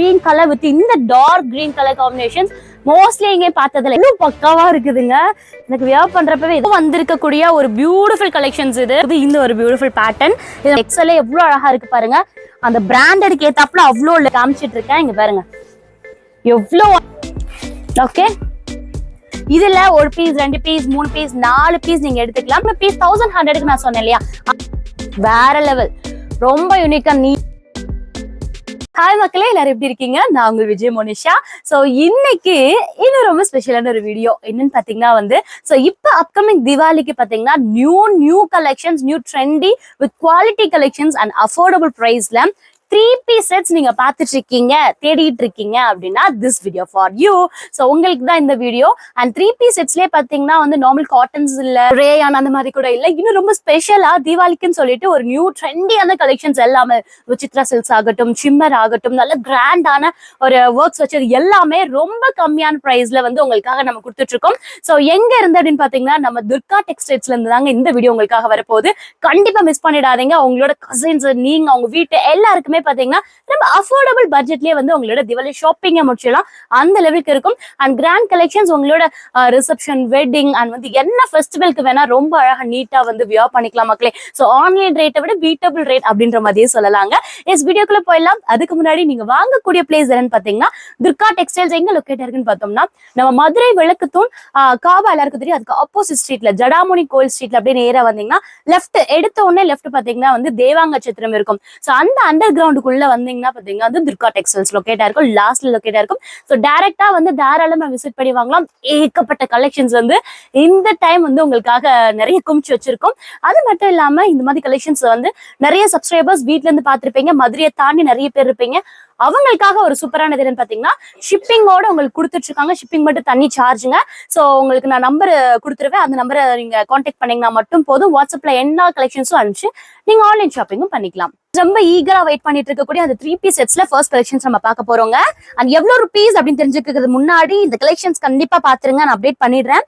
Green colour with இந்த dark green colour combinations mostly எங்கேயும் பார்த்ததுல இன்னும் பக்காவா இருக்குதுங்க. எனக்கு வியர் பண்றப்பவே இது வந்திருக்கக்கூடிய ஒரு பியூட்டிஃபுல் கலெக்ஷன்ஸ் இது. இது இந்த ஒரு பியூட்டிஃபுல் பேட்டர்ன் இது எக்ஸல்ல எவ்வளோ அழகா இருக்கு பாருங்க. அந்த பிராண்டடுக்கு ஏத்தாப்புல அவ்வளோ காமிச்சிட்டு இருக்கேன். இங்க பாருங்க. எவ்வளோ ஓகே இதுல ஒரு பீஸ் ரெண்டு பீஸ் மூணு பீஸ் நாலு பீஸ் நீங்க எடுத்துக்கலாம். பீஸ் தௌசண்ட் ஹண்ட்ரடுக்கு நான் சொன்னேன் இல்லையா? வேற லெவல் ரொம்ப யூனிக்கா நீ ஹாய் மக்களே எல்லாரும் எப்படி இருக்கீங்க? நான் உங்க விஜய் மோனிஷா. சோ இன்னைக்கு இன்னும் ரொம்ப ஸ்பெஷலான ஒரு வீடியோ என்னன்னு பாத்தீங்கன்னா வந்து சோ இப்ப அப்கமிங் திவாலிக்கு பாத்தீங்கன்னா new new collections new trendy with quality collections and affordable பிரைஸ்ல த்ரீ பீஸ் செட்ஸ் நீங்க பாத்துட்டு இருக்கீங்க தேடிட்டு இருக்கீங்க அப்படின்னா this video for you so உங்களுக்கு தான் இந்த வீடியோ அண்ட் த்ரீ பீஸ் செட்ஸ்லேயே பாத்தீங்கன்னா வந்து நார்மல் காட்டன்ஸ் இல்ல ரேயான் அந்த மாதிரி கூட இல்ல. இன்னும் ரொம்ப ஸ்பெஷலா தீபாவளிக்குன்னு சொல்லிட்டு ஒரு நியூ ட்ரெண்டியான கலெக்ஷன்ஸ் எல்லாமே விசித்ரா சில்க்ஸ் ஆகட்டும் சிம்மர் ஆகட்டும் நல்ல கிராண்டான ஒரு ஒர்க்ஸ் வச்சது எல்லாமே ரொம்ப கம்மியான பிரைஸ்ல வந்து உங்களுக்காக நம்ம கொடுத்துட்டு இருக்கோம் ஸோ எங்க இருந்து அப்படின்னு பாத்தீங்கன்னா நம்ம துர்கா டெக்ஸ்டைல்ஸ்ல இருந்து தாங்க இந்த வீடியோ உங்களுக்காக வரப்போகுது. கண்டிப்பா மிஸ் பண்ணிடாதீங்க. உங்களோட கசின்ஸ் நீங்க அவங்க வீட்டு எல்லாருக்குமே எல்லாமே பாத்தீங்கன்னா ரொம்ப அஃபோர்டபுள் பட்ஜெட்லயே வந்து உங்களோட திவாலி ஷாப்பிங்கை முடிச்சிடலாம். அந்த லெவலுக்கு இருக்கும். அண்ட் கிராண்ட் கலெக்ஷன்ஸ் உங்களோட ரிசப்ஷன் வெட்டிங் அண்ட் வந்து என்ன ஃபெஸ்டிவலுக்கு வேணா ரொம்ப அழகா நீட்டா வந்து வியா பண்ணிக்கலாம் மக்களே. ஸோ ஆன்லைன் ரேட்டை விட பீட்டபிள் ரேட் அப்படின்ற மாதிரியே சொல்லலாங்க. எஸ் வீடியோக்குள்ள போயிடலாம். அதுக்கு முன்னாடி நீங்க வாங்கக்கூடிய பிளேஸ் என்னன்னு பாத்தீங்கன்னா துர்கா டெக்ஸ்டைல்ஸ் எங்க லொக்கேட் இருக்குன்னு பார்த்தோம்னா நம்ம மதுரை விளக்குத்தூண் ஆஹ், காபா எல்லாருக்கும் தெரியும். அதுக்கு ஆப்போசிட் ஸ்ட்ரீட்ல ஜடாமுனி கோயில் ஸ்ட்ரீட்ல அப்படியே நேரா வந்தீங்கன்னா லெஃப்ட் எடுத்த உடனே லெஃப்ட் பாத்தீங்கன்னா வந்து தேவாங்க சித்திரம் இருக்கும். ஸோ அந்த அண்டர் கிரவுண்டுக்குள்ள வந்தீங்கன்னா பாத்தீங்கன்னா வந்து துர்கா டெக்ஸ்டைல்ஸ் லொக்கேட்டா இருக்கும். லாஸ்ட்ல லொக்கேட்டா இருக்கும். ஸோ டைரக்டா வந்து தாராளமா விசிட் பண்ணி வாங்கலாம். ஏகப்பட்ட கலெக்ஷன்ஸ் வந்து இந்த டைம் வந்து உங்களுக்காக நிறைய குமிச்சு வச்சிருக்கோம். அது மட்டும் இல்லாம இந்த மாதிரி கலெக்ஷன்ஸ் வந்து நிறைய சப்ஸ்கிரைபர்ஸ் வீட்ல இருந்து பாத்திருப்பீங்க மதுரையை தாண்டி நிறைய பேர் இருப்பீங்க. அவங்களுக்காக ஒரு சூப்பரானது என்னன்னு பாத்தீங்கன்னா ஷிப்பிங்கோட உங்களுக்கு கொடுத்துட்டு இருக்காங்க. ஷிப்பிங் மட்டும் தனி சார்ஜுங்க ஸோ உங்களுக்கு நான் நம்பர் கொடுத்துருவேன். அந்த நம்பரை நீங்க காண்டாக்ட் பண்ணீங்கன்னா மட்டும் போதும். வாட்ஸ்அப்ல எல்லா கலெக்ஷன்ஸும் அனுப்பிச்சு நீங்க ஆன்லைன் ஷாப்பிங்கும் பண்ணிக்கலாம். ரொம்ப ஈகரா வெயிட் பண்ணிட்டு இருக்கக்கூடிய அந்த த்ரீ பீஸ் செட்ஸ்ல ஃபர்ஸ்ட் கலெக்ஷன்ஸ் நம்ம பார்க்க போறோங்க. அண்ட் எவ்வளவு ருபீஸ் அப்படின்னு தெரிஞ்சுக்கிறது முன்னாடி இந்த கலெக்ஷன்ஸ் கண்டிப்பா பாத்துருங்க. நான் அப்டேட் பண்ணிடுறேன்.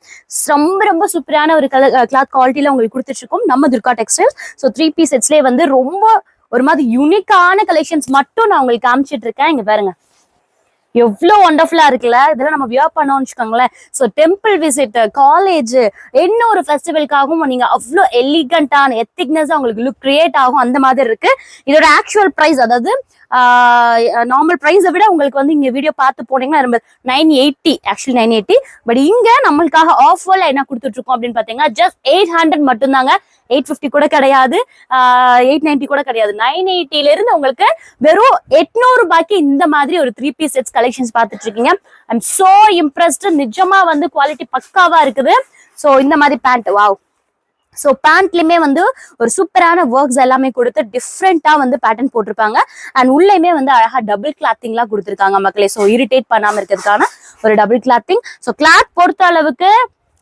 ரொம்ப ரொம்ப சூப்பரான ஒரு கிளாத் குவாலிட்டியில உங்களுக்கு கொடுத்துட்டு இருக்கோம். நம்ம Durga textile so three piece செட்ஸ்லேயே வந்து ரொம்ப ஒரு மாதிரி யூனிக்கான கலெக்ஷன்ஸ் மட்டும் நான் உங்களுக்கு காமிச்சிட்டு இருக்கேன். இங்க பாருங்க. எவ்வளோ ஒண்டர்ஃபுல்லா இருக்குல்ல? இதெல்லாம் நம்ம வியர் பண்ணோம்னு வச்சுக்கோங்களேன். ஸோ டெம்பிள் விசிட் காலேஜ் என்ன ஒரு ஃபெஸ்டிவல்காகவும் நீங்க அவ்வளோ எலிகண்டான எத்திக்னஸா உங்களுக்கு லுக் கிரியேட் ஆகும் அந்த மாதிரி இருக்கு. இதோட ஆக்சுவல் ப்ரைஸ் அதாவது நார்மல் ப்ரைஸை விட உங்களுக்கு வந்து இங்கே வீடியோ பார்த்து போனீங்கன்னா ரொம்ப nine eighty actually nine eighty but இங்கே நம்மளுக்காக ஆஃபரில் என்ன கொடுத்துட்ருக்கோம் அப்படின்னு பார்த்தீங்கன்னா ஜஸ்ட் எயிட் ஹண்ட்ரட் மட்டும்தாங்க. எயிட் ஃபிஃப்டி கூட கிடையாது. எயிட் நைன்ட்டி கூட கிடையாது. நைன் எயிட்டிலேருந்து உங்களுக்கு வெறும் எட்நூறுபாய்க்கு இந்த மாதிரி ஒரு த்ரீ பீஸ் செட்ஸ் கலெக்ஷன்ஸ் பார்த்துட்டு இருக்கீங்க ஐம் சோ இம்ப்ரெஸ்டு நிஜமா வந்து குவாலிட்டி பக்காவா இருக்குது. ஸோ இந்த மாதிரி பேண்ட் வாவ் ஸோ பேண்ட்லயுமே வந்து ஒரு சூப்பரான ஒர்க்ஸ் எல்லாமே கொடுத்து டிஃப்ரெண்டா வந்து பேட்டர்ன் போட்டிருப்பாங்க. அண்ட் உள்ளேயுமே வந்து அழகா டபுள் கிளாத்திங்லாம் கொடுத்துருக்காங்க மக்களே. ஸோ இரிட்டேட் பண்ணாம இருக்கிறதுக்கான ஒரு டபுள் கிளாத்திங் ஸோ கிளாத் பொறுத்த அளவுக்கு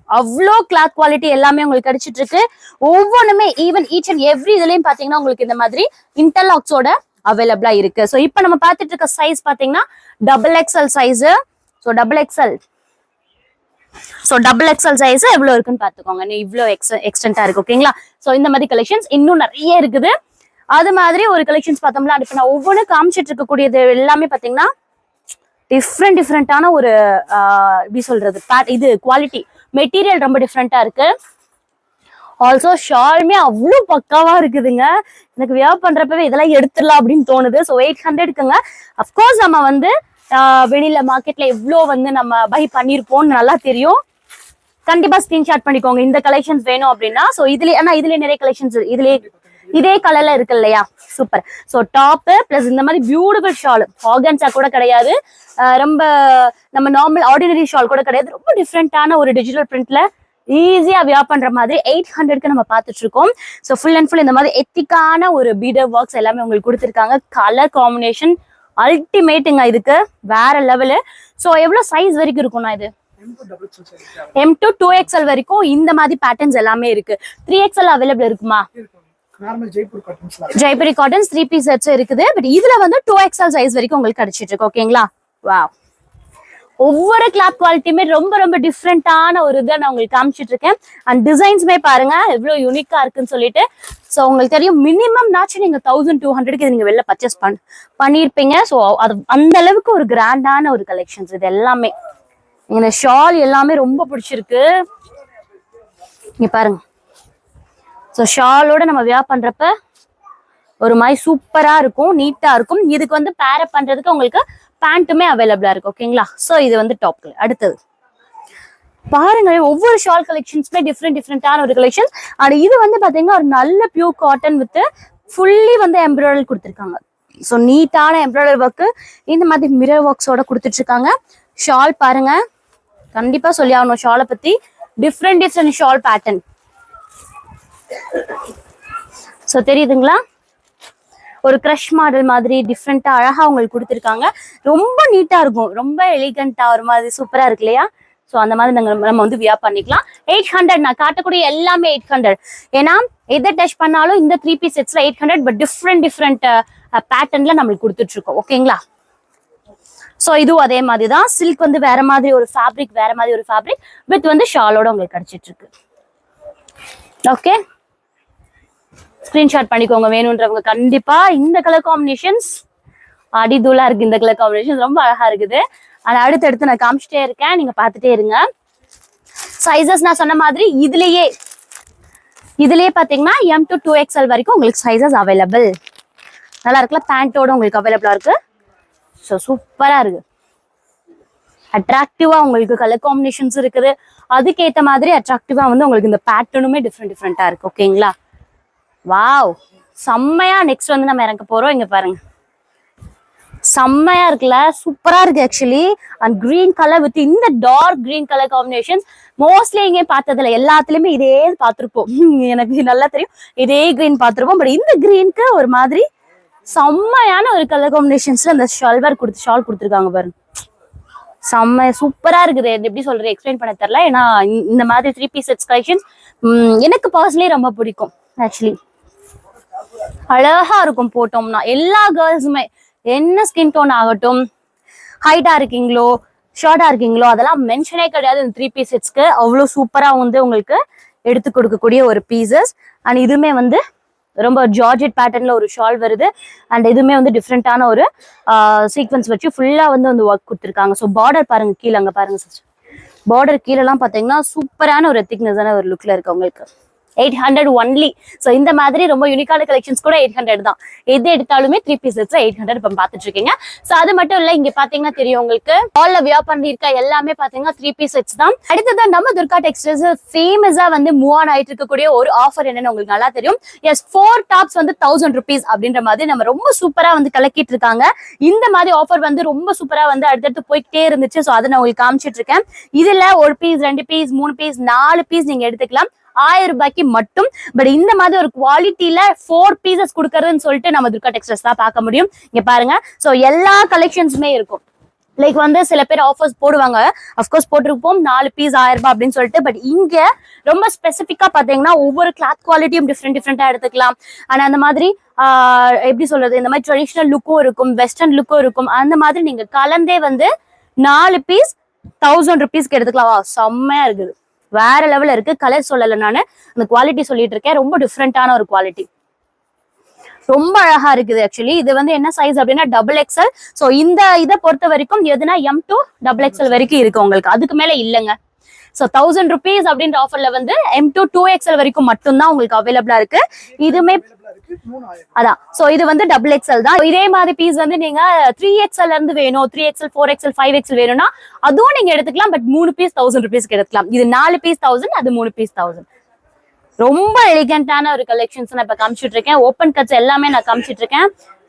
அவ்வளோ கிளாத் குவாலிட்டி எல்லாமே உங்களுக்கு கிடைச்சிட்டு இருக்கு ஒவ்வொன்றுமே ஈவன் ஈச் அண்ட் எவ்ரி இதுலயும் பாத்தீங்கன்னா உங்களுக்கு இந்த மாதிரி இன்டர்லாக்ஸோட அவைலபிளா இருக்கு. ஸோ இப்போ நம்ம பார்த்துட்டு இருக்க சைஸ் பாத்தீங்கன்னா double XL size so double XL so double XL size எவ்வளோ இருக்குன்னு பார்த்துக்கோங்க. நீ இவ்வளோ எக்ஸ் எக்ஸ்டென்ட்டாக இருக்கு ஓகேங்களா ஸோ இந்த மாதிரி கலெக்ஷன்ஸ் இன்னும் நிறைய இருக்குது. அது மாதிரி ஒரு கலெக்ஷன்ஸ் பார்த்தோம்னா இப்போ நான் ஒவ்வொன்றும் காமிச்சிட்டு இருக்கக்கூடியது எல்லாமே பார்த்தீங்கன்னா டிஃப்ரெண்ட் டிஃப்ரெண்ட்டான ஒரு எப்படி சொல்றது இது குவாலிட்டி மெட்டீரியல் ரொம்ப டிஃப்ரெண்ட்டாக இருக்குது ஆல்சோ ஷாலுமே அவ்வளோ பக்காவா இருக்குதுங்க. எனக்கு வியர் பண்றப்பவே இதெல்லாம் எடுத்துடலாம் அப்படின்னு தோணுது. ஸோ எயிட் ஹண்ட்ரட்க்குங்க அஃப்கோர்ஸ் நம்ம வந்து வெளியில மார்க்கெட்ல எவ்வளோ வந்து நம்ம பை பண்ணியிருப்போம்னு நல்லா தெரியும். கண்டிப்பா ஸ்கிரீன்ஷாட் பண்ணிக்கோங்க. இந்த கலெக்ஷன்ஸ் வேணும் அப்படின்னா. ஸோ இதுல ஆனா இதுல நிறைய கலெக்ஷன்ஸ் இதுலயே இதே கலர்ல இருக்கு இல்லையா? சூப்பர் ஸோ டாப்பு பிளஸ் இந்த மாதிரி பியூட்டிஃபுல் ஷால் ஆர்கன்ஸா கூட கிடையாது. ரொம்ப நம்ம நார்மல் ஆர்டினரி ஷால் கூட கிடையாது. ரொம்ப டிஃப்ரெண்டான ஒரு டிஜிட்டல் பிரிண்ட்ல ஈஸியாக வியா பண்ணுற மாதிரி எயிட் ஹண்ட்ரட்க்கு நம்ம பார்த்துட்டு இருக்கோம் ஸோ ஃபுல் அண்ட் ஃபுல் இந்த மாதிரி எத்திக்கான ஒரு பீடர் ஒர்க்ஸ் எல்லாமே உங்களுக்கு கொடுத்துருக்காங்க. கலர் காம்பினேஷன் அல்டிமேட்டுங்க இதுக்கு வேற லெவலு ஸோ எவ்வளோ சைஸ் வரைக்கும் இருக்கும்னா இது? எம் டு டூ எக்ஸ்எல் வரைக்கும் இந்த மாதிரி பேட்டர்ன்ஸ் எல்லாமே இருக்கு. த்ரீ எக்ஸ்எல் அவைலபிள் இருக்குமா? ஜெய்புரி காட்டன்ஸ் த்ரீ பீஸ் இருக்குது. பட் இதுல வந்து டூ எக்ஸ்எல் சைஸ் வரைக்கும் உங்களுக்கு கிடைச்சிட்டு இருக்கு ஓகேங்களா வா ஒவ்வொரு கிளாத் குவாலிட்டியுமே ரொம்ப ரொம்ப டிஃப்ரெண்டான ஒரு இதை நான் உங்களுக்கு காமிச்சிட்டு இருக்கேன் அண்ட் டிசைன்ஸுமே பாருங்க எவ்வளோ யூனிக்கா இருக்குன்னு சொல்லிட்டு. ஸோ உங்களுக்கு தெரியும் மினிமம் நாச்சும் நீங்க தௌசண்ட் டூ ஹண்ட்ரடுக்கு இது நீங்க வெளில பர்ச்சேஸ் பண் பண்ணியிருப்பீங்க. ஸோ அது அந்த அளவுக்கு ஒரு கிராண்டான ஒரு கலெக்ஷன்ஸ் இது எல்லாமே. இந்த ஷால் எல்லாமே ரொம்ப பிடிச்சிருக்கு. இங்க பாருங்க. ஸோ ஷாலோட நம்ம வியா பண்றப்ப ஒரு மாதிரி சூப்பரா இருக்கும் நீட்டா இருக்கும். இதுக்கு வந்து பேரப் பண்றதுக்கு உங்களுக்கு பேண்ட்டுமே அவைலபிளா இருக்கு ஓகேங்களா? ஸோ இது வந்து டாப் அடுத்தது. பாருங்க ஒவ்வொரு ஷால் கலெக்ஷன்ஸ்மே டிஃப்ரெண்ட் டிஃப்ரெண்டான ஒரு கலெக்ஷன் அண்ட் இது வந்து பாத்தீங்கன்னா ஒரு நல்ல பியூர் காட்டன் வித் ஃபுல்லி வந்து எம்ப்ராய்டரி கொடுத்துருக்காங்க. ஸோ நீட்டான எம்ப்ராய்டரி ஒர்க்கு இந்த மாதிரி மிரர் ஒர்க்ஸோட கொடுத்துட்டு இருக்காங்க ஷால் பாருங்க. கண்டிப்பா சொல்லி ஆகணும் ஷாலை பத்தி. Different different shawl pattern so தெரியுதுங்களா? ஒரு க்ரஷ் மாடல் மாதிரி டிஃப்ரெண்ட்டாக அழகாக உங்களுக்கு கொடுத்துருக்காங்க. ரொம்ப நீட்டாக இருக்கும். ரொம்ப எலிகண்ட்டாக ஒரு மாதிரி சூப்பராக இருக்கு இல்லையா? ஸோ அந்த மாதிரி நாங்கள் நம்ம வந்து வியா பண்ணிக்கலாம். எயிட் ஹண்ட்ரட் நான் காட்டக்கூடிய எல்லாமே எயிட் ஹண்ட்ரட் ஏன்னா எதை டச் பண்ணாலும் இந்த three piece செட்ஸில் eight hundred but different different பேட்டர்னில் நம்மளுக்கு கொடுத்துட்ருக்கோம். ஓகேங்களா ஸோ இதுவும் அதே மாதிரி தான். சில்க் வந்து வேற மாதிரி ஒரு ஃபேப்ரிக் வேற மாதிரி ஒரு ஃபேப்ரிக் வித் வந்து ஷாலோட உங்களுக்கு கிடைச்சிட்டு இருக்கு ஓகே ஸ்கிரீன்ஷாட் பண்ணிக்கோங்க வேணுன்றவங்க. கண்டிப்பா இந்த கலர் காம்பினேஷன்ஸ் அடிதூளா இருக்கு இந்த கலர் காம்பினேஷன் ரொம்ப அழகா இருக்குது. ஆனா அடுத்தடுத்து நான் காமிச்சிட்டே இருக்கேன். நீங்க பார்த்துட்டே இருங்க. சைசஸ் நான் சொன்ன மாதிரி இதுலயே இதுலயே பாத்தீங்கன்னா எம் டு டூ எக்ஸ்எல் வரைக்கும் உங்களுக்கு சைசஸ் அவைலபிள் நல்லா இருக்குல்ல? பேண்ட்டோட உங்களுக்கு அவைலபிளா இருக்கு. ஸோ சூப்பரா இருக்கு. அட்ராக்டிவா உங்களுக்கு கலர் காம்பினேஷன்ஸ் இருக்குது. அதுக்கேற்ற மாதிரி அட்ராக்டிவா வந்து உங்களுக்கு இந்த பேட்டர்னுமே டிஃப்ரெண்ட் டிஃப்ரெண்டா இருக்கு. ஓகேங்களா வாவ். செம்மையா நெக்ஸ்ட் வந்து நம்ம இறங்க போறோம். இங்க பாருங்க. செம்மையா இருக்குல்ல? சூப்பரா இருக்கு actually and green colour with இந்த dark green colour combination mostly இங்கே பார்த்ததுல எல்லாத்துலயுமே இதே பார்த்துருப்போம். எனக்கு நல்லா தெரியும். இதே கிரீன் பார்த்துருப்போம். பட் இந்த கிரீனுக்கு ஒரு மாதிரி செம்மையான ஒரு கலர் காம்பினேஷன்ஸ்ல அந்த ஷால்வர் கொடுத்து ஷால் கொடுத்துருக்காங்க பாருங்க. செம்ம சூப்பரா இருக்குது. எப்படி சொல்றது? எக்ஸ்பிளைன் பண்ண தெரியல. ஏன்னா இந்த- மாதிரி த்ரீ பீஸ் செட்ஸ் கலெக்ஷன் எனக்கு பர்சனலி ரொம்ப பிடிக்கும் ஆக்சுவலி அழகா இருக்கும் போட்டோம்னா. எல்லா கேர்ள்ஸுமே என்ன ஸ்கின் டோன் ஆகட்டும் ஹைட்டா இருக்கீங்களோ ஷார்ட்டா இருக்கீங்களோ அதெல்லாம் மென்ஷனே கிடையாது. இந்த த்ரீ பீஸ் செட்ஸ்க்கு அவ்வளோ சூப்பரா வந்து உங்களுக்கு எடுத்து கொடுக்கக்கூடிய ஒரு பீசஸ் அண்ட் இதுவுமே வந்து ரொம்ப ஜார்ஜெட் பேட்டர்ன்ல ஒரு ஷால் வருது. அண்ட் இதுவுமே வந்து டிஃப்ரெண்டான ஒரு சீக்வன்ஸ் வச்சு ஃபுல்லா வந்து அந்த ஒர்க் கொடுத்துருக்காங்க. ஸோ பார்டர் பாருங்க கீழே அங்க பாருங்க சிஸ்டர் பார்டர் கீழெல்லாம் பார்த்தீங்கன்னா சூப்பரான ஒரு திக்னஸான ஒரு லுக்ல இருக்கு உங்களுக்கு எயிட் ஹண்ட்ரட் ஒன்லி ஸோ இந்த மாதிரி ரொம்ப யூனிக்கான கலெக்ஷன்ஸ் கூட எயிட் ஹண்ட்ரட் தான். எது எடுத்தாலுமே த்ரீ பீசஸ் எயிட் ஹண்ட்ரட் இப்போ பார்த்துட்டு இருக்கீங்க ஸோ அது மட்டும் இல்லை இங்க பாத்தீங்கன்னா தெரியும் உங்களுக்கு. ஆல்ல வியா பண்ணிருக்க எல்லாமே பாத்தீங்கன்னா த்ரீ பீஸ் செட்ஸ் தான். அடுத்தது நம்ம துர்கா டெக்ஸ்டைல்ஸ் ஃபேமஸா வந்து மூவ் ஆன் ஆயிட்டு இருக்கக்கூடிய ஒரு ஆஃபர் என்னன்னு உங்களுக்கு நல்லா தெரியும். எஸ் ஃபோர் டாப்ஸ் வந்து தௌசண்ட் ருபீஸ் அப்படின்ற மாதிரி நம்ம ரொம்ப சூப்பரா வந்து கலக்கிட்டு இருக்காங்க. இந்த மாதிரி ஆஃபர் வந்து ரொம்ப சூப்பரா வந்து அடுத்தடுத்து போய்கிட்டே இருந்துச்சு. ஸோ அதை நான் உங்களுக்கு காமிச்சிட்டு இருக்கேன் இதுல ஒரு பீஸ் ரெண்டு பீஸ் மூணு பீஸ் நாலு பீஸ் நீங்க எடுத்துக்கலாம். ஆயிரம் ரூபாய்க்கு மட்டும். பட் இந்த மாதிரி ஒரு குவாலிட்டியில ஃபோர் பீசஸ் கொடுக்கறதுன்னு சொல்லிட்டு நம்ம துர்கா டெக்ஸ்டைல்ஸ் தான் பார்க்க முடியும். இங்க பாருங்க. ஸோ எல்லா கலெக்ஷன்ஸுமே இருக்கும். லைக் வந்து சில பேர் ஆஃபர்ஸ் போடுவாங்க. அஃப்கோர்ஸ் போட்டிருப்போம். நாலு பீஸ் ஆயிரம் ரூபாய் அப்படின்னு சொல்லிட்டு. பட் இங்க ரொம்ப ஸ்பெசிஃபிக்கா பாத்தீங்கன்னா ஒவ்வொரு கிளாத் குவாலிட்டியும் டிஃப்ரெண்ட் டிஃப்ரெண்டா எடுத்துக்கலாம். ஆனா அந்த மாதிரி ஆஹ், எப்படி சொல்றது? இந்த மாதிரி ட்ரெடிஷ்னல் லுக்கும் இருக்கும் வெஸ்டர்ன் லுக்கும் இருக்கும். அந்த மாதிரி நீங்க கலந்தே வந்து நாலு பீஸ் தௌசண்ட் ருபீஸ்க்கு எடுத்துக்கலாம். வா செம்மையா இருக்குது. வேற லெவல்ல இருக்கு. கலர் சொல்லல நானு. அந்த குவாலிட்டி சொல்லிட்டு இருக்கேன். ரொம்ப டிஃப்ரெண்டான ஒரு குவாலிட்டி ரொம்ப அழகா இருக்குது ஆக்சுவலி இது வந்து என்ன சைஸ் அப்படின்னா டபுள் எக்ஸ்எல் சோ இந்த இதை பொறுத்த வரைக்கும் எதுனா எம் டூ டபுள் எக்ஸ்எல் வரைக்கும் இருக்கு உங்களுக்கு. அதுக்கு மேல இல்லைங்க. சோ தௌசண்ட் ருபீஸ் அப்படின்ற ஆஃபர்ல வந்து எம் டூ டூ எக்ஸ்எல் வரைக்கும் மட்டும்தான் உங்களுக்கு அவைலபிளா இருக்கு. இதுமே அதான். சோ இது வந்து டபுள் எக்ஸ்எல் தான். இதே மாதிரி பீஸ் வந்து நீங்க த்ரீ எக்ஸ்எல் இருந்து வேணும். Three XL four XL five XL வேணும்னா அதுவும் நீங்க எடுத்துக்கலாம். பட் மூணு பீஸ் தௌசண்ட் ருபீஸ்க்கு எடுத்துக்கலாம். இது நாலு பீஸ் தௌசண்ட் அது மூணு பீஸ் தௌசண்ட் ரொம்ப எலிகண்டான ஒரு கலெக்ஷன்ஸ் நான் இப்ப காமிச்சிட்டு இருக்கேன். ஓப்பன் கட்ஸ் எல்லாமே நான் காமிச்சிட்டு இருக்கேன்.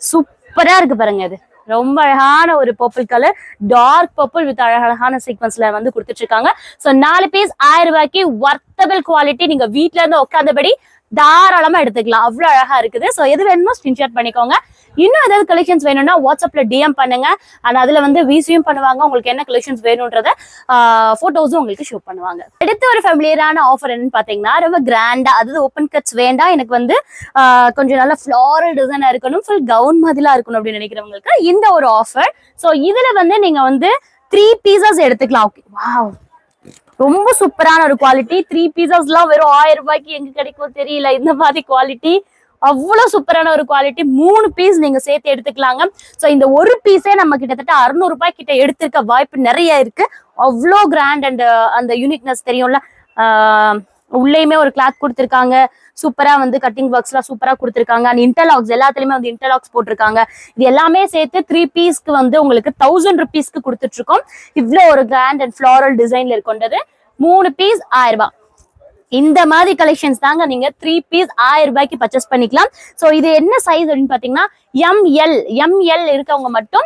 சூப்பரா இருக்கு பாருங்க இது. ரொம்ப அழகான ஒரு purple colour dark purple with அழகழகான சீக்வன்ஸ்ல வந்து கொடுத்துட்டு இருக்காங்க சோ நாலு பீஸ் ஆயிரம் ரூபாய்க்கு ஒர்த்தபிள் குவாலிட்டி நீங்க வீட்ல இருந்து உட்காந்தபடி தாராளமா எடுத்துக்கலாம். அவ்வளவு அழகா இருக்குது. சோ எது வேணுமோ ஸ்கிரீன்ஷாட் பண்ணிக்கோங்க. இன்னும் ஏதாவது கலெக்ஷன்ஸ் வேணும்னா வாட்ஸ்அப்ல டிஎம் பண்ணுங்க. அண்ட் அதுல வந்து விசியும் பண்ணுவாங்க. உங்களுக்கு என்ன கலெக்ஷன்ஸ் வேணும்ன்றத போட்டோஸும் உங்களுக்கு ஷோ பண்ணுவாங்க. அடுத்த ஒரு ஃபெமிலியரான ஆஃபர் என்னன்னு பாத்தீங்கன்னா ரொம்ப கிராண்டா அதாவது ஓப்பன் கட்ஸ் வேண்டாம் எனக்கு வந்து கொஞ்சம் நல்ல ஃப்ளாரல் டிசைனா இருக்கணும் ஃபுல் கவுன் மாதிரிலாம் இருக்கணும் அப்படின்னு நினைக்கிறவங்களுக்கு இந்த ஒரு ஆஃபர் ஸோ இதுல வந்து நீங்க வந்து த்ரீ பீசஸ் எடுத்துக்கலாம். ஓகே வாவ் ரொம்ப சூப்பரான ஒரு குவாலிட்டி த்ரீ பீசஸ்லாம் வெறும் ஆயிரம் ரூபாய்க்கு எங்க கிடைக்கும் தெரியல. இந்த மாதிரி குவாலிட்டி அவ்வளோ சூப்பரான ஒரு குவாலிட்டி மூணு பீஸ் நீங்க சேர்த்து எடுத்துக்கலாங்க. ஸோ இந்த ஒரு பீஸே நம்ம கிட்டத்தட்ட அறுநூறு ரூபாய் கிட்ட எடுத்திருக்க வாய்ப்பு நிறைய இருக்கு. அவ்வளோ கிராண்ட் அண்ட் uh, அந்த யூனிக்னஸ் தெரியும்ல. உள்ளேயுமே ஒரு கிளாத் கொடுத்துருக்காங்க. சூப்பரா வந்து கட்டிங் ஒர்க்ஸ்லாம் சூப்பரா கொடுத்துருக்காங்க. அண்ட் இன்டர்லாக்ஸ் எல்லாத்துலயுமே வந்து இன்டர்லாக்ஸ் போட்டிருக்காங்க. இது எல்லாமே சேர்த்து த்ரீ பீஸ்க்கு வந்து உங்களுக்கு தௌசண்ட் ருபீஸ்க்கு கொடுத்துட்டு இருக்கோம். இவ்வளோ ஒரு கிராண்ட் அண்ட் ஃபிளாரல் டிசைன்ல கொண்டது. மூணு பீஸ் ஆயிரம் ரூபாய். இந்த மாதிரி கலெக்ஷன்ஸ் தாங்க நீங்க த்ரீ பீஸ் ஆயிரம் ரூபாய்க்கு பர்ச்சேஸ் பண்ணிக்கலாம். சோ இது என்ன சைஸ் அப்படின்னு பாத்தீங்கன்னா எம்எல் எம்எல் இருக்கவங்க மட்டும்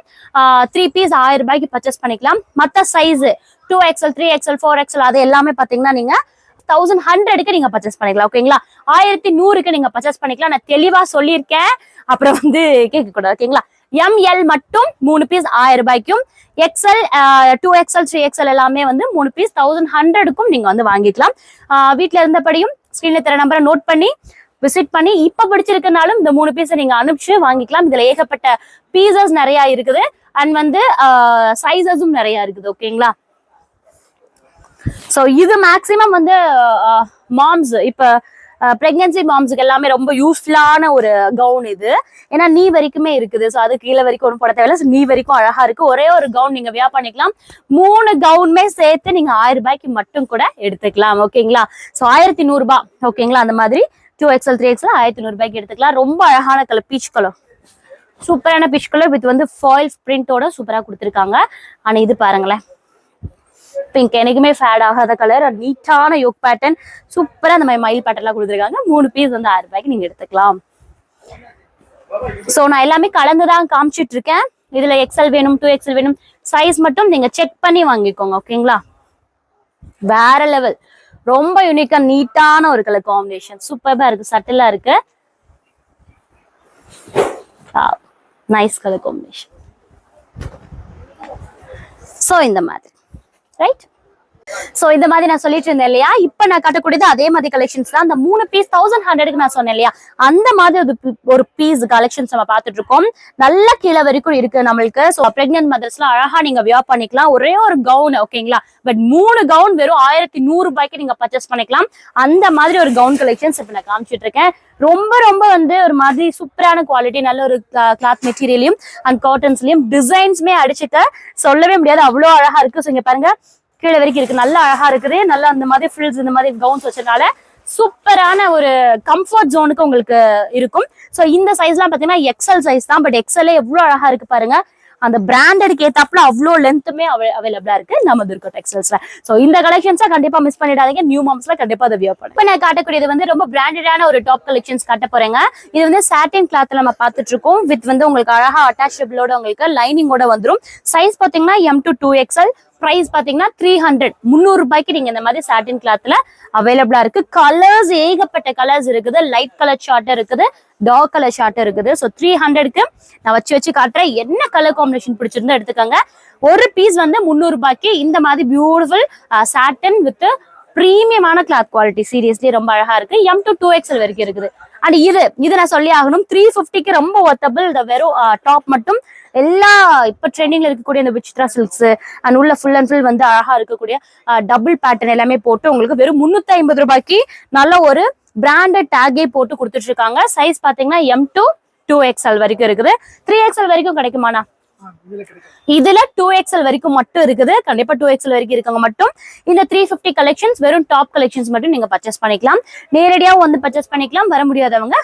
த்ரீ பீஸ் ஆயிரம் ரூபாய்க்கு பர்ச்சேஸ் பண்ணிக்கலாம். மத்த size two XL three XL four XL அது எல்லாமே பாத்தீங்கன்னா நீங்க தௌசண்ட் ஹண்ட்ரடுக்கு நீங்க பர்ச்சேஸ் பண்ணிக்கலாம் ஓகேங்களா ஆயிரத்தி நூறுக்கு நீங்க பர்ச்சேஸ் பண்ணிக்கலாம். நான் தெளிவா சொல்லியிருக்கேன். அப்புறம் வந்து கேட்க கூடாது ஓகேங்களா எம்எல் மட்டும் மூணு பீஸ் ஆயிரம் ரூபாய்க்கும். XL two XL three XL எல்லாமே வந்து மூணு பீஸ் தௌசண்ட் ஹண்ட்ரடுக்கும் நீங்க வந்து வாங்கிக்கலாம். ஆஹ் இருந்தபடியும் ஸ்கிரீன்ல தர நம்பரை நோட் பண்ணி விசிட் பண்ணி இப்ப பிடிச்சிருக்கனாலும் இந்த மூணு பீஸை நீங்க அனுப்பிச்சு வாங்கிக்கலாம். இதுல ஏகப்பட்ட பீசஸ் நிறைய இருக்குது. அண்ட் வந்து சைசஸும் நிறைய இருக்குது ஓகேங்களா ஸோ இது மேக்ஸிமம் வந்து மாம்ஸ் இப்போ ப்ரெக்னன்சி மாம்ஸுக்கு எல்லாமே ரொம்ப யூஸ்ஃபுல்லான ஒரு கவுன் இது. ஏன்னா நீ வரைக்குமே இருக்குது. ஸோ அது கீழே வரைக்கும் ஒன்றும் போட தேவையில்ல. நீ வரைக்கும் அழகா இருக்கு. ஒரே ஒரு கவுன் நீங்க வியா பண்ணிக்கலாம். மூணு கவுனுமே சேர்த்து நீங்க ஆயிரம் ரூபாய்க்கு மட்டும் கூட எடுத்துக்கலாம். ஓகேங்களா? ஸோ ஆயிரத்தி நூறுரூபா ஓகேங்களா? அந்த மாதிரி டூ எக்ஸ்எல் த்ரீ எக்ஸ்எல் ஆயிரத்தி நூறுபாய்க்கு எடுத்துக்கலாம். ரொம்ப அழகான கலர் பீச் கலர் சூப்பரான பீச் கலர் வித் வந்து ஃபாயில் பிரிண்டோட சூப்பராக கொடுத்துருக்காங்க. ஆனால் இது பாருங்களேன். பிங்க் எனக்குமே ஃபேட் ஆகாத கலர் நீட்டான யோக் பேட்டர்ன் சூப்பராக அந்த மாதிரி மயில் பேட்டர்லாம் கொடுத்துருக்காங்க. மூணு பீஸ் வந்து ஆறு ரூபாய்க்கு நீங்கள் எடுத்துக்கலாம். ஸோ நான் எல்லாமே கலந்து தான் காமிச்சிட்டு இருக்கேன் இதில் எக்ஸல் வேணும் டூ எக்ஸல் வேணும். சைஸ் மட்டும் நீங்கள் செக் பண்ணி வாங்கிக்கோங்க ஓகேங்களா வேற லெவல் ரொம்ப யூனிக்கா நீட்டான ஒரு கலர் காம்பினேஷன் சூப்பராக இருக்கு சட்டிலாக இருக்கு. நைஸ் கலர் காம்பினேஷன் ஸோ இந்த மாதிரி. ரைட் சோ இந்த மாதிரி நான் சொல்லிட்டு இருந்தேன் இல்லையா? இப்ப நான் காட்டக்கூடியது அதே மாதிரி கலெக்ஷன்ஸ் தான். அந்த மூணு பீஸ் தௌசண்ட் ஹண்ட்ரடுக்கு நான் சொன்னேன் இல்லையா? அந்த மாதிரி ஒரு ஒரு பீஸ் கலெக்ஷன்ஸ் நம்ம பார்த்துட்டு இருக்கோம். நல்ல கீழே வரைக்கும் இருக்கு நம்மளுக்கு. ஸோ பிரெக்னன்ட் மதர்ஸ்லாம் அழகா நீங்க வியர் பண்ணிக்கலாம். ஒரே ஒரு கவுன் ஓகேங்களா பட் மூணு கவுன் வெறும் ஆயிரத்தி நூறு ரூபாய்க்கு நீங்க பர்ச்சேஸ் பண்ணிக்கலாம். அந்த மாதிரி ஒரு கவுன் கலெக்ஷன்ஸ் இப்ப நான் காமிச்சிட்டு இருக்கேன். ரொம்ப ரொம்ப வந்து ஒரு மாதிரி சூப்பரான குவாலிட்டி நல்ல ஒரு கிளாத் மெட்டீரியலையும் அண்ட் காட்டன்ஸ்லயும் டிசைன்ஸ்மே அடிச்சுக்க சொல்லவே முடியாது. அவ்வளோ அழகா இருக்கு. ஸோ இங்க பாருங்க. கீழே வரைக்கும் இருக்கு. நல்லா அழகா இருக்குது. நல்லா அந்த மாதிரி ஃபில்ஸ் இந்த மாதிரி கவுன்ஸ் வச்சதுனால சூப்பரான ஒரு கம்ஃபர்ட் ஜோனுக்கு உங்களுக்கு இருக்கும். ஸோ இந்த சைஸ்லாம் பார்த்தீங்கன்னா எக்ஸல் சைஸ் தான். பட் எக்ஸலே எவ்வளோ அழகா இருக்கு பாருங்க. அந்த பிராண்டடுக்கு ஏத்தாப்புல அவ்வளோ லென்த்துமே அவைலபிளா இருக்கு. நம்ம துர்கா டெக்ஸ்டைல்ஸ்ல ஸோ இந்த கலெக்ஷன்ஸை கண்டிப்பா மிஸ் பண்ணிடாதீங்க. நியூ மாம்ஸ்ல கண்டிப்பா அதை வியர் பண்ணுங்க. இப்போ நான் காட்டக்கூடியது வந்து ரொம்ப பிராண்டடான ஒரு டாப் கலெக்ஷன்ஸ் காட்ட போறேங்க. இது வந்து சாட்டின் கிளாத்ல நம்ம பார்த்துட்டு இருக்கோம். வித் வந்து உங்களுக்கு அழகா அட்டாச்சபிளோட உங்களுக்கு லைனிங்கோட வந்துடும் சைஸ் பாத்தீங்கன்னா M to two XL price பாத்தீங்கன்னா த்ரீ ஹண்ட்ரட் முந்நூறு ரூபாய்க்கு நீங்க இந்த மாதிரி சாட்டின் கிளாத்ல அவைலபிளா இருக்கு. கலர்ஸ் ஏகப்பட்ட கலர்ஸ் இருக்குது. லைட் கலர் ஷார்ட் இருக்குது. டார்க் கலர் ஷார்ட் இருக்குது. ஸோ த்ரீ ஹண்ட்ரட்க்கு நான் வச்சு வச்சு காட்டுறேன். என்ன கலர் காம்பினேஷன் பிடிச்சிருந்தா எடுத்துக்கோங்க. ஒரு பீஸ் வந்து முந்நூறு ரூபாய்க்கு இந்த மாதிரி பியூட்டிஃபுல் சாட்டன் வித் ப்ரீமியமான கிளாத் குவாலிட்டி சீரியஸ்லி ரொம்ப அழகா இருக்கு. எம் டு டூ எக்ஸ்எல் வரைக்கும் இருக்குது. அண்ட் இது இது நான் சொல்லி ஆகணும். த்ரீ ஃபிஃப்டிக்கு ரொம்ப ஒர்த்தபிள் இந்த வெறும் டாப் மட்டும். எல்லா இப்ப ட்ரெண்டிங்ல இருக்கக்கூடிய இந்த விசித்ரா சில்க்ஸ் அண்ட் உள்ள ஃபுல் அண்ட் ஃபுல் வந்து அழகா இருக்கக்கூடிய டபுள் பேட்டர்ன் எல்லாமே போட்டு உங்களுக்கு வெறும் முன்னூத்தி ஐம்பது ரூபாய்க்கு நல்ல ஒரு பிராண்டட் டேகே போட்டு கொடுத்துட்டு இருக்காங்க. சைஸ் பாத்தீங்கன்னா எம் டு டூ எக்ஸ்எல் வரைக்கும் இருக்குது. த்ரீ எக்ஸ்எல் வரைக்கும் கிடைக்குமாண்ணா? இதுல டூ எக்ஸ்எல் வரைக்கும் மட்டும் இருக்குது. கண்டிப்பா டூ எக்ஸ்எல் வரைக்கும் இருக்கவங்க மட்டும் இந்த த்ரீ ஃபிஃப்டி கலெக்ஷன்ஸ் வெறும் டாப் கலெக்ஷன்ஸ் மட்டும் நீங்க பர்ச்சேஸ் பண்ணிக்கலாம். நேரடியாக வந்து பர்ச்சேஸ் பண்ணிக்கலாம். வர முடியாதவங்க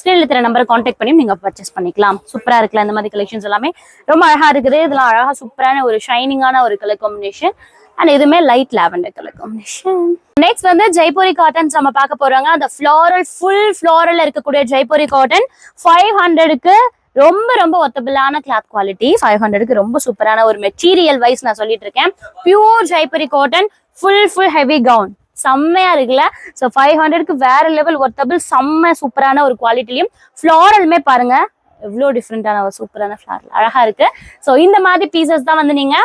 ஸ்கிரீன்ல தர நம்பரை காண்டாக்ட் பண்ணி நீங்க பர்ச்சேஸ் பண்ணிக்கலாம். சூப்பரா இருக்கலாம் இந்த மாதிரி கலெக்ஷன்ஸ் எல்லாமே. ரொம்ப அழகா இருக்குது. இதெல்லாம் அழகா சூப்பரான ஒரு ஷைனிங்கான ஒரு கலர் காம்பினேஷன் அண்ட் இதுவுமே light lavender colour combination next வந்து ஜெய்பூரி காட்டன்ஸ் நம்ம பார்க்க போறாங்க. அந்த ஃப்ளாரல் ஃபுல் ஃப்ளாரல் இருக்கக்கூடிய ஜெய்பூரி காட்டன் ஃபைவ் ஹண்ட்ரடுக்கு ரொம்ப ரொம்ப ஒத்தபிளான கிளாத் குவாலிட்டி ஃபைவ் ஹண்ட்ரடுக்கு ரொம்ப சூப்பரான ஒரு மெட்டீரியல் வைஸ் நான் சொல்லிட்டு இருக்கேன். Pure Jaipuri cotton full full heavy gown செம்மையா இருக்குல்ல? ஸோ ஃபைவ் ஹண்ட்ரட்க்கு வேற லெவல் ஒர்த்தபிள் செம்ம சூப்பரான ஒரு குவாலிட்டிலையும் ஃப்ளாரலுமே பாருங்க. எவ்வளோ டிஃப்ரெண்டான ஒரு சூப்பரான ஃப்ளார் அழகா இருக்கு. ஸோ இந்த மாதிரி பீசஸ் தான் வந்து நீங்க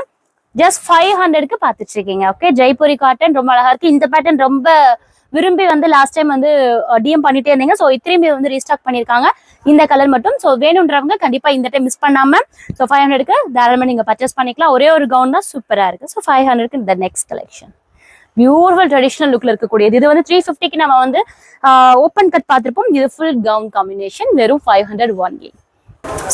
ஜஸ்ட் ஃபைவ் ஹண்ட்ரட்க்கு பார்த்துட்டு இருக்கீங்க. ஓகே ஜெய்பூரி காட்டன் ரொம்ப அழகா இருக்கு. இந்த பேட்டர்ன் ரொம்ப விரும்பி வந்து லாஸ்ட் டைம் வந்து டிஎம் பண்ணிட்டே இருந்தீங்க. ஸோ திரும்பி வந்து ரீஸ்டாக் பண்ணியிருக்காங்க. இந்த கலர் மட்டும். ஸோ வேணுன்றவங்க கண்டிப்பாக இந்த டைம் மிஸ் பண்ணாம ஸோ ஃபைவ் ஹண்ட்ரடுக்கு தாராளமாக நீங்கள் பர்ச்சேஸ் பண்ணிக்கலாம். ஒரே ஒரு கவுன் தான் சூப்பராக இருக்கு. ஸோ ஃபைவ் ஹண்ட்ரட்க்கு இந்த நெக்ஸ்ட் கலெக்ஷன் பியூட்டிஃபுல் ட்ரெடிஷ்னல் லுக்ல இருக்கக்கூடியது. இது வந்து த்ரீ ஃபிஃப்டிக்கு நம்ம வந்து ஓப்பன் கட் பார்த்துருப்போம். இது ஃபுல் கவுன் காம்பினேஷன் வெறும் five hundred one only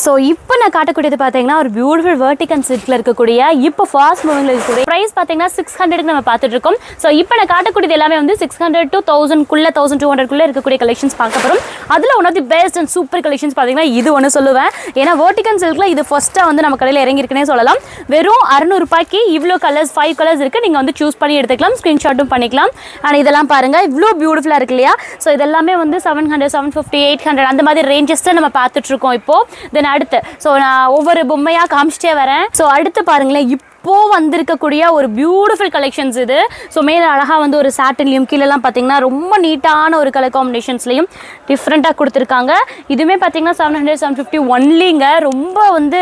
so இப்போ நான் காட்டக்கூடியது பார்த்தீங்கன்னா ஒரு பியூட்டிஃபுல் வேர்டிகன் சில்க்ல இருக்கக்கூடிய இப்போ ஃபாஸ்ட் மூவிங்ல இருக்கக்கூடிய ப்ரைஸ் பார்த்தீங்கன்னா சிக்ஸ் ஹண்ட்ரட்க்கு நம்ம பார்த்துட்டு இருக்கோம் ஸோ இப்போ நான் காட்டக்கூடியது எல்லாமே வந்து சிக்ஸ் ஹண்ட்ரட் டு தௌசண்ட் குள்ள தௌசண்ட் டூ ஹண்ட்ரட்குள்ள இருக்கக்கூடிய கலெக்ஷன்ஸ் பார்க்க போகிறோம் அதில் one of the best and super collections பார்த்தீங்கன்னா இது ஒன்று சொல்லுவேன். ஏன்னா வேர்டிகன் சில்கில் இது ஃபர்ஸ்ட்டாக வந்து நம்ம கடையில் இறங்கியிருக்குனே சொல்லலாம். வெறும் அறுநூறுபாய்க்கு இவ்வளோ கலர்ஸ் ஃபைவ் கலர்ஸ் இருக்குது நீங்கள் வந்து சூஸ் பண்ணி எடுத்துக்கலாம் ஸ்க்ரீன்ஷாட்டும் பண்ணிக்கலாம். ஆனால் இதெல்லாம் பாருங்க இவ்வளோ பியூட்டிஃபுல்லாக இருக்கு இல்லையா? ஸோ இதெல்லாமே வந்து seven hundred seven fifty eight hundred அந்த மாதிரி ரேஞ்சஸ் தான் நம்ம பார்த்துட்ருக்கோம் இப்போது இப்போ. தென் அடுத்து ஸோ நான் ஒவ்வொரு பொம்மையாக காமிச்சிட்டே வரேன். ஸோ அடுத்து பாருங்களேன் இப்போ வந்திருக்கக்கூடிய ஒரு பியூட்டிஃபுல் கலெக்ஷன்ஸ் இது. ஸோ மேலே அழகாக வந்து ஒரு சாட்டின்லையும் கீழெல்லாம் பார்த்தீங்கன்னா ரொம்ப நீட்டான ஒரு கலர் காம்பினேஷன்ஸ்லையும் டிஃப்ரெண்ட்டாக கொடுத்துருக்காங்க. இதுவுமே பார்த்தீங்கன்னா செவன் ஹண்ட்ரட் செவன் ஃபிஃப்டி ஒன்லிங்க ரொம்ப வந்து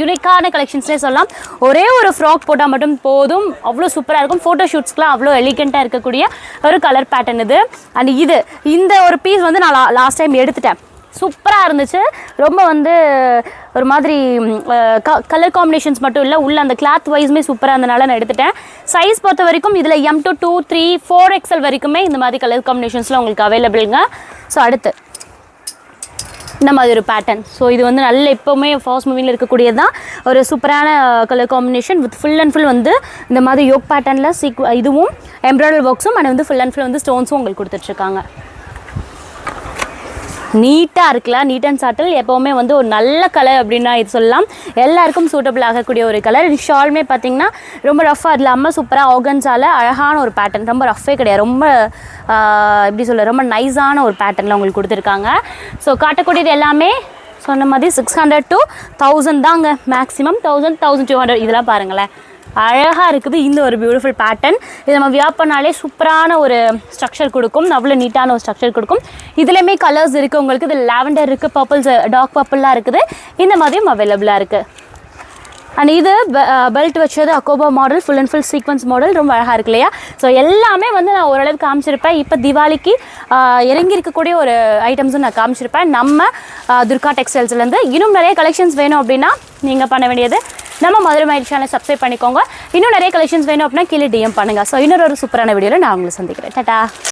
யூனிக்கான கலெக்ஷன்ஸ்னே சொல்லலாம். ஒரே ஒரு ஃப்ராக் போட்டால் மட்டும் போதும். அவ்வளோ சூப்பராக இருக்கும். ஃபோட்டோ ஷூட்ஸ்க்குலாம் அவ்வளோ எலிகெண்ட்டாக இருக்கக்கூடிய ஒரு கலர் பேட்டர்ன் இது. அண்ட் இது இந்த ஒரு பீஸ் வந்து நான் லாஸ்ட் டைம் எடுத்துட்டேன். சூப்பராக இருந்துச்சு. ரொம்ப வந்து ஒரு மாதிரி கலர் காம்பினேஷன்ஸ் மட்டும் இல்லை உள்ள அந்த கிளாத் வைஸுமே சூப்பராக இருந்தனால நான் எடுத்துட்டேன். சைஸ் பொறுத்த வரைக்கும் இதில் M to two three four XL வரைக்குமே இந்த மாதிரி கலர் காம்பினேஷன்ஸ்லாம் உங்களுக்கு அவைலபிளுங்க ஸோ அடுத்து. இந்த மாதிரி ஒரு பேட்டர்ன் ஸோ இது வந்து நல்ல எப்போவுமே ஃபாஸ்ட் மூவிங்கில் இருக்கக்கூடியது தான் ஒரு சூப்பரான colour combination with full and full வந்து இந்த மாதிரி யோக் பேட்டர்னில் சீக் இதுவும் எம்ப்ராய்டரி ஒர்க்ஸும் அண்ட் வந்து ஃபுல் அண்ட் ஃபுல் வந்து ஸ்டோன்ஸும் உங்களுக்கு கொடுத்துட்ருக்காங்க நீட்டாக இருக்குல்ல நீட் அண்ட் சாட்டில் எப்போவுமே வந்து ஒரு நல்ல கலர் அப்படின்னா இது சொல்லலாம். எல்லாருக்கும் சூட்டபிள் ஆகக்கூடிய ஒரு கலர் ஷாலுமே பார்த்தீங்கன்னா ரொம்ப ரஃப்பாக இல்லாமல் சூப்பராக ஆர்கன்ஸால் அழகான ஒரு பேட்டர்ன் ரொம்ப ரஃப்பே கிடையாது. ரொம்ப எப்படி சொல்ல ரொம்ப நைஸான ஒரு பேட்டர்னில் உங்களுக்கு கொடுத்துருக்காங்க. ஸோ காட்டக்கூடியது எல்லாமே சொன்ன மாதிரி சிக்ஸ் ஹண்ட்ரட் டு தௌசண்ட் தாங்க. Maximum thousand thousand two hundred இதெல்லாம் பாருங்களேன். அழகாக இருக்குது இந்த ஒரு பியூட்டிஃபுல் பேட்டர்ன் இது நம்ம வியா பண்ணாலே சூப்பரான ஒரு ஸ்ட்ரக்சர் கொடுக்கும். அவ்வளோ நீட்டான ஒரு ஸ்ட்ரக்சர் கொடுக்கும். இதுலேயுமே கலர்ஸ் இருக்குது உங்களுக்கு. இது லாவெண்டர் இருக்குது பர்பிள்ஸ் டார்க் பர்பிளாக இருக்குது. இந்த மாதிரியும் அவைலபிளாக இருக்குது அண்ட் இது பெல்ட் வச்சது அக்கோபா model full and full sequins model ரொம்ப அழகாக இருக்கு இல்லையா? ஸோ எல்லாமே வந்து நான் ஓரளவுக்கு காமிச்சிருப்பேன். இப்போ திவாலிக்கு இறங்கி இருக்கக்கூடிய ஒரு ஐட்டம்ஸும் நான் காமிச்சிருப்பேன். நம்ம துர்கா டெக்ஸ்டைல்ஸ்லேருந்து இன்னும் நிறைய கலெக்ஷன்ஸ் வேணும் அப்படின்னா நீங்கள் பண்ண வேண்டியது நம்ம மதுரை மயில் சேனல் சப்ஸ்கிரைப் பண்ணிக்கோங்க. இன்னும் நிறைய கலெக்ஷன்ஸ் வேணும் அப்படின்னா கீழே டிஎம் பண்ணுங்கள் ஸோ இன்னொரு ஒரு சூப்பரான வீடியோவில் நான் உங்களை சந்திக்கிறேன். டாட்டா